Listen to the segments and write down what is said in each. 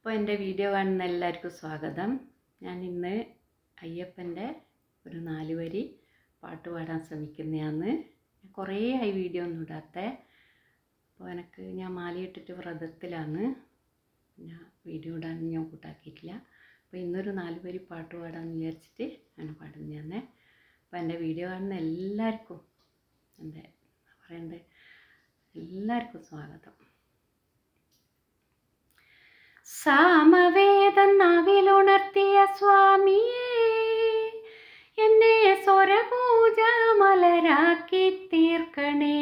അപ്പോൾ എന്റെ വീഡിയോ കാണുന്ന എല്ലാവർക്കും സ്വാഗതം. ഞാൻ ഇന്ന് അയ്യപ്പന്റെ ഒരു നാല് വരി പാട്ട് പാടാൻ ശ്രമിക്കുന്നതാണ് കുറേ ആയി വീഡിയോ ഒന്നും ഇടാത്ത. അപ്പോൾ എനിക്ക് ഞാൻ മാലയിട്ടിട്ട് വ്രതത്തിലാണ്. ഞാൻ വീഡിയോ ഇടാൻ ഞാൻ കൂട്ടാക്കിയിട്ടില്ല. അപ്പോൾ ഇന്നൊരു നാല് വരി പാട്ട് പാടാമെന്ന് വിചാരിച്ചിട്ട് ഞാൻ പാടുന്നതാണ് അപ്പോൾ എന്റെ വീഡിയോ കാണുന്ന എല്ലാവർക്കും എന്റെ പറയണ്ടേ? എല്ലാവർക്കും സ്വാഗതം. സാമവേദം നാവിലുണർത്തിയ സ്വാമിയേ എന്നെ സ്വരപൂജ മലരാക്കി തീർക്കണേ.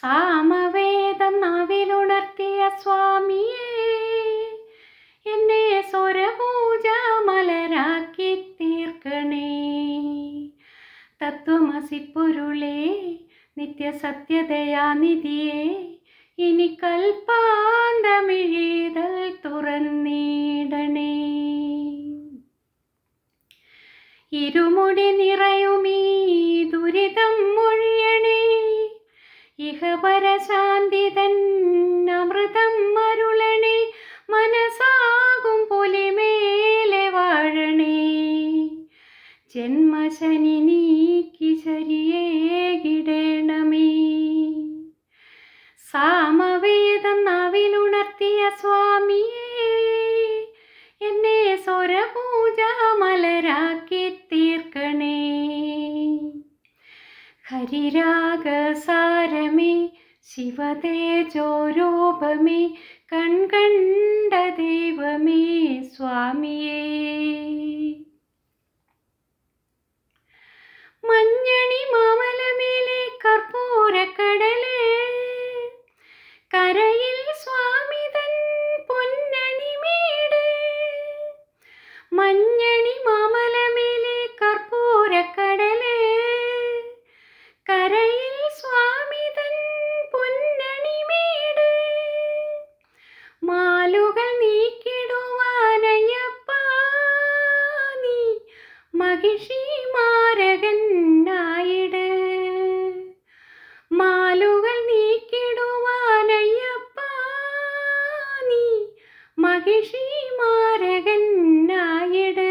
സാമവേദം നാവിലുണർത്തിയ സ്വാമിയേ എന്നെ സ്വരപൂജ മലരാക്കി തീർക്കണേ. തത്വമസിപ്പൊരുളേ നിത്യസത്യതയാനിധിയേ ഇനി കൽപ്പാന്തമിഴീതൽ ഇരുമുടി നിറയുമീ ദുരിതം മൊഴിയണേ ഇഹപരശാന്തിതൻ അമൃതം മരുളണേ മനസാകും പുലിമേലെ വാഴണേ. ജന്മശനി നീക്കി ചരിയേകിടേണമേ സാമവേദം നാവിലുണർത്തിയ സ്വാമിയേ എന്നെ സ്വരപൂജ ഹരിരാഗസാരമേ ശിവതേജോരൂപമേ കൺകണ്ട ദൈവമേ സ്വാമിയേ. മഞ്ഞണി മാമലമേലെ കർപ്പൂരക്കടലേ കരയിൽ സ്വാമിതൻ പൊന്നണിമേട്. മഞ്ഞണി മഹിഷി മാരകനായിട് മാലുകൾ നീക്കിടുവാനയ്യപ്പ നീ മഹിഷി മാരകനായിട്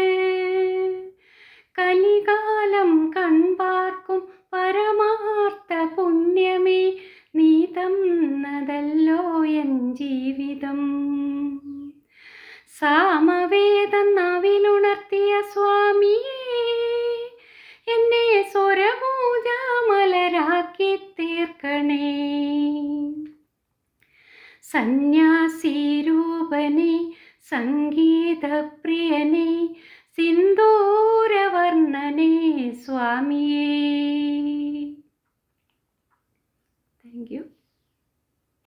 കലികാലം കൺപാർക്കും പരമാർത്ഥ പുണ്യമേ നീ തന്നതല്ലോ എൻ ജീവിതം. സാമവേദം നാവിലുണർത്തിയ സ്വാമിയേ ശരണേ സന്യാസീരൂപനെ സംഗീതപ്രിയനെ സിന്ദൂരവർണനെ സ്വാമിയേ. Thank you